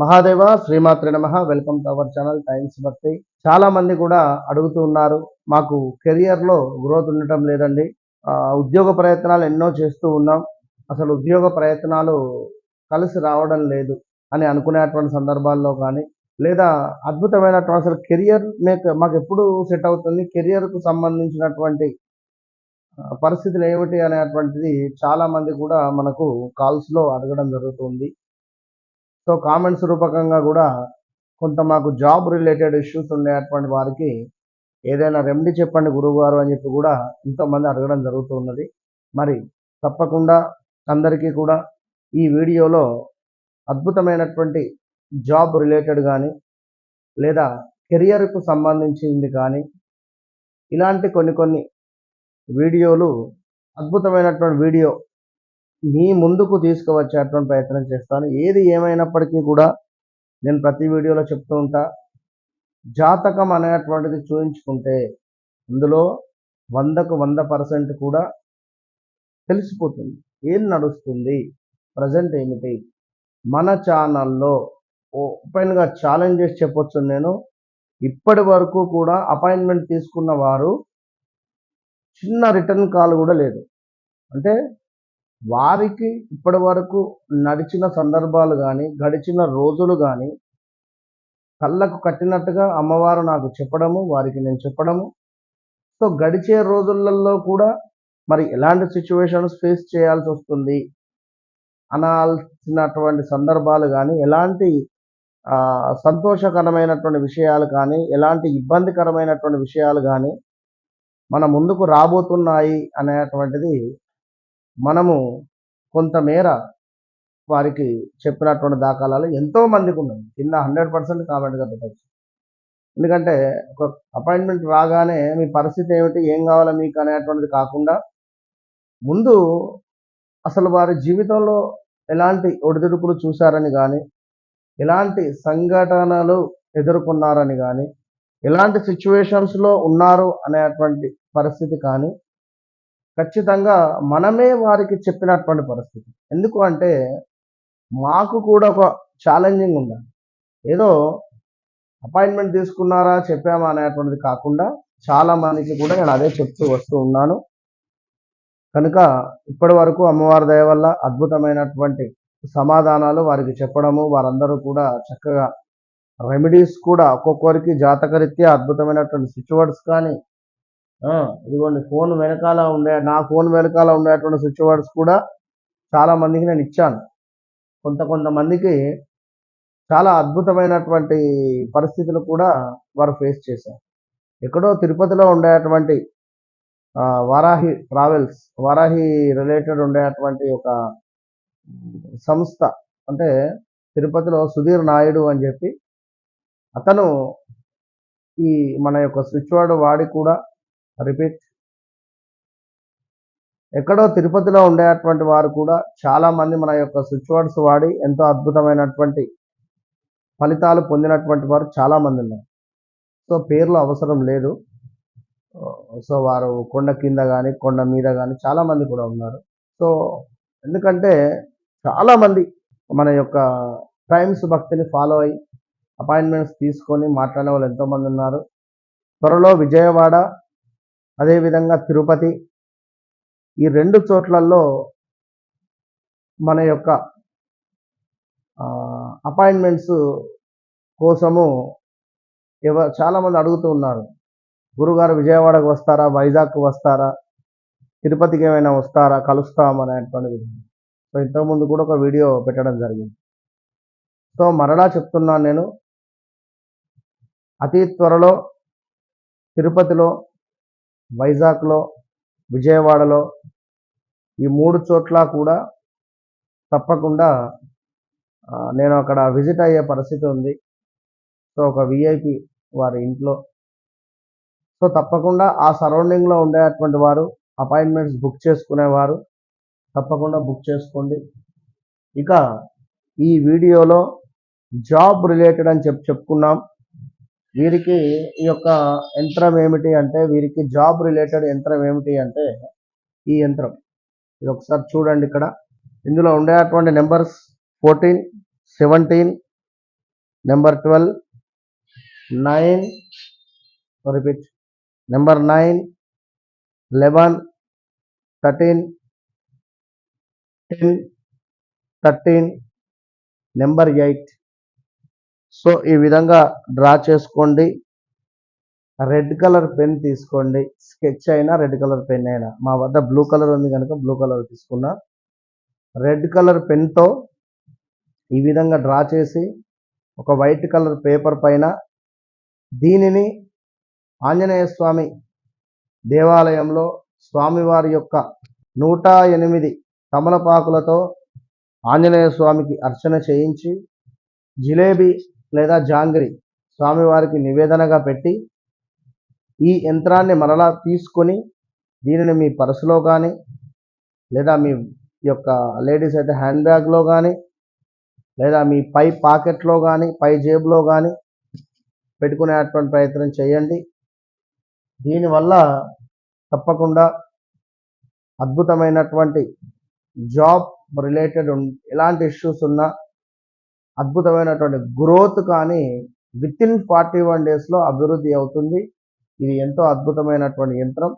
మహాదేవ శ్రీమాత్రి నమ. Welcome to our channel Times Bhakti చాలా మంది కూడా అడుగుతూ ఉన్నారు మాకు కెరియర్లో గ్రోత్ ఉండటం లేదండి. ఉద్యోగ ప్రయత్నాలు ఎన్నో చేస్తూ ఉన్నాం. అసలు ఉద్యోగ ప్రయత్నాలు కలిసి రావడం లేదు అని అనుకునేటువంటి సందర్భాల్లో కానీ లేదా అద్భుతమైనటువంటి అసలు కెరియర్ మేక్ మాకు ఎప్పుడు సెట్ అవుతుంది కెరియర్కు సంబంధించినటువంటి పరిస్థితులు ఏమిటి అనేటువంటిది చాలామంది కూడా మనకు కాల్స్లో అడగడం జరుగుతుంది. సో కామెంట్స్ రూపకంగా కూడా కొంత మాకు జాబ్ రిలేటెడ్ ఇష్యూస్ ఉండేటువంటి వారికి ఏదైనా రెమెడీ చెప్పండి గురువుగారు అని చెప్పి కూడా ఇంతమంది అడగడం జరుగుతున్నది మరి తప్పకుండా అందరికీ కూడా ఈ వీడియోలో అద్భుతమైనటువంటి జాబ్ రిలేటెడ్ కానీ లేదా కెరియర్కు సంబంధించింది కానీ ఇలాంటి కొన్ని కొన్ని వీడియోలు అద్భుతమైనటువంటి వీడియో మీ ముందుకు తీసుకువచ్చేటువంటి ప్రయత్నం చేస్తాను. ఏది ఏమైనప్పటికీ కూడా నేను ప్రతి వీడియోలో చెప్తూ ఉంటా జాతకం అనేటువంటిది చూయించుకుంటే అందులో వందకు వంద పర్సెంట్ కూడా తెలిసిపోతుంది. ఏం నడుస్తుంది? ప్రజెంట్ ఏమిటి? మన ఛానల్లో ఓపెన్గా ఛాలెంజ్ చేసి చెప్పొచ్చు నేను. ఇప్పటి వరకు కూడా అపాయింట్మెంట్ తీసుకున్న వారు చిన్న రిటర్న్ కాల్ కూడా లేదు. అంటే వారికి ఇప్పటి వరకు నడిచిన సందర్భాలు కానీ గడిచిన రోజులు కానీ కళ్ళకు కట్టినట్టుగా అమ్మవారు నాకు చెప్పడము వారికి నేను చెప్పడము. సో గడిచే రోజులలో కూడా మరి ఎలాంటి సిచ్యువేషన్స్ ఫేస్ చేయాల్సి వస్తుంది? అనాల్సినటువంటి సందర్భాలు కానీ ఎలాంటి సంతోషకరమైనటువంటి విషయాలు కానీ ఎలాంటి ఇబ్బందికరమైనటువంటి విషయాలు కానీ మన ముందుకు రాబోతున్నాయి అనేటువంటిది మనము కొంతమేర వారికి చెప్పినటువంటి దాఖలాలు ఎంతో మందికి ఉన్నాయి కింద హండ్రెడ్ పర్సెంట్ కామెంట్గా పెట్టచ్చు. ఎందుకంటే ఒక అపాయింట్మెంట్ రాగానే మీ పరిస్థితి ఏమిటి ఏం కావాలో మీకు అనేటువంటిది కాకుండా ముందు అసలు వారి జీవితంలో ఎలాంటి ఒడిదుడుకులు చూశారని కానీ ఎలాంటి సంఘటనలు ఎదుర్కొన్నారని కానీ ఎలాంటి సిచ్యువేషన్స్లో ఉన్నారు అనేటువంటి పరిస్థితి కానీ ఖచ్చితంగా మనమే వారికి చెప్పినటువంటి పరిస్థితి. ఎందుకు అంటే మాకు కూడా ఒక ఛాలెంజింగ్ ఉండాలి. ఏదో అపాయింట్మెంట్ తీసుకున్నారా చెప్పామా అనేటువంటిది కాకుండా చాలా మందికి కూడా నేను అదే చెప్తూ వస్తూ ఉన్నాను. కనుక ఇప్పటి వరకు అమ్మవారి దయ వల్ల అద్భుతమైనటువంటి సమాధానాలు వారికి చెప్పడము వారందరూ కూడా చక్కగా రెమెడీస్ కూడా ఒక్కొక్కరికి జాతకరీత్యా అద్భుతమైనటువంటి స్విచ్ వర్డ్స్ కానీ ఇదిగోండి ఫోన్ వెనకాల ఉండే నా ఫోన్ వెనకాల ఉండేటువంటి స్విచ్ వర్డ్స్ కూడా చాలా మందికి నేను ఇచ్చాను. కొంత కొంతమందికి చాలా అద్భుతమైనటువంటి పరిస్థితులు కూడా వారు ఫేస్ చేశారు. ఎక్కడో తిరుపతిలో ఉండేటువంటి వారాహి ట్రావెల్స్ వారాహి రిలేటెడ్ ఉండేటువంటి ఒక సంస్థ అంటే తిరుపతిలో సుధీర్ నాయుడు అని చెప్పి అతను ఈ మన యొక్క స్విచ్ వర్డ్ వాడి కూడా రిపీట్. ఎక్కడో తిరుపతిలో ఉండేటువంటి వారు కూడా చాలామంది మన యొక్క స్విచ్ వర్డ్స్ వాడి ఎంతో అద్భుతమైనటువంటి ఫలితాలు పొందినటువంటి వారు చాలామంది ఉన్నారు. సో పేర్లు అవసరం లేదు. సో వారు కొండ కింద కానీ కొండ మీద కానీ చాలా మంది కూడా ఉన్నారు. సో ఎందుకంటే చాలామంది మన యొక్క టైమ్స్ భక్తిని ఫాలో అయ్యి అపాయింట్మెంట్స్ తీసుకొని మాట్లాడే వాళ్ళు ఎంతోమంది ఉన్నారు. త్వరలో విజయవాడ అదేవిధంగా తిరుపతి. ఈ రెండు చోట్లలో మన యొక్క అపాయింట్మెంట్స్ కోసము ఎవ చాలామంది అడుగుతూ ఉన్నారు. గురుగారు విజయవాడకు వస్తారా? వైజాగ్కు వస్తారా? తిరుపతికి ఏమైనా వస్తారా? కలుస్తాం అనేటువంటి విధంగా. సో ఇంతకుముందు కూడా ఒక వీడియో పెట్టడం జరిగింది. సో మరలా చెప్తున్నాను నేను. అతి త్వరలో తిరుపతిలో వైజాగ్లో విజయవాడలో ఈ మూడు చోట్ల కూడా తప్పకుండా నేను అక్కడ విజిట్ అయ్యే పరిస్థితి ఉంది. సో ఒక విఐపి వారి ఇంట్లో. సో తప్పకుండా ఆ సరౌండింగ్లో ఉండేటువంటి వారు అపాయింట్మెంట్స్ బుక్ చేసుకునేవారు తప్పకుండా బుక్ చేసుకోండి. ఇక ఈ వీడియోలో జాబ్ రిలేటెడ్ అని చెప్పి చెప్పుకున్నాం. వీరికి ఈ యొక్క యంత్రం ఏమిటి అంటే వీరికి జాబ్ రిలేటెడ్ యంత్రం ఏమిటి అంటే ఈ యంత్రం. ఇది ఒకసారి చూడండి ఇక్కడ. ఇందులో ఉండేటువంటి numbers fourteen seventeen number twelve nine repeat number nine eleven thirteen ten thirteen number eight. So ఈ విధంగా డ్రా చేసుకోండి. రెడ్ కలర్ పెన్ తీసుకోండి. స్కెచ్ అయినా రెడ్ కలర్ పెన్ అయినా. మా వద్ద బ్లూ కలర్ ఉంది కనుక బ్లూ కలర్ తీసుకున్నా. రెడ్ కలర్ పెన్తో ఈ విధంగా డ్రా చేసి ఒక వైట్ కలర్ పేపర్ పైన దీనిని ఆంజనేయ స్వామి దేవాలయంలో స్వామివారి యొక్క నూట ఎనిమిది తమలపాకులతో ఆంజనేయ స్వామికి అర్చన చేయించి జిలేబీ లేదా జాంగ్రీ స్వామివారికి నివేదనగా పెట్టి ఈ యంత్రాన్ని మరలా తీసుకొని దీనిని మీ పర్సులో కానీ లేదా మీ యొక్క లేడీస్ అయితే హ్యాండ్ బ్యాగ్లో కానీ లేదా మీ పై పాకెట్లో కానీ పై జేబులో కానీ పెట్టుకునేటువంటి ప్రయత్నం చేయండి. దీనివల్ల తప్పకుండా అద్భుతమైనటువంటి జాబ్ రిలేటెడ్ ఎలాంటి ఇష్యూస్ ఉన్నా అద్భుతమైనటువంటి గ్రోత్ కానీ విత్ ఇన్ ఫార్టీ వన్ డేస్లో అభివృద్ధి అవుతుంది. ఇది ఎంతో అద్భుతమైనటువంటి యంత్రం.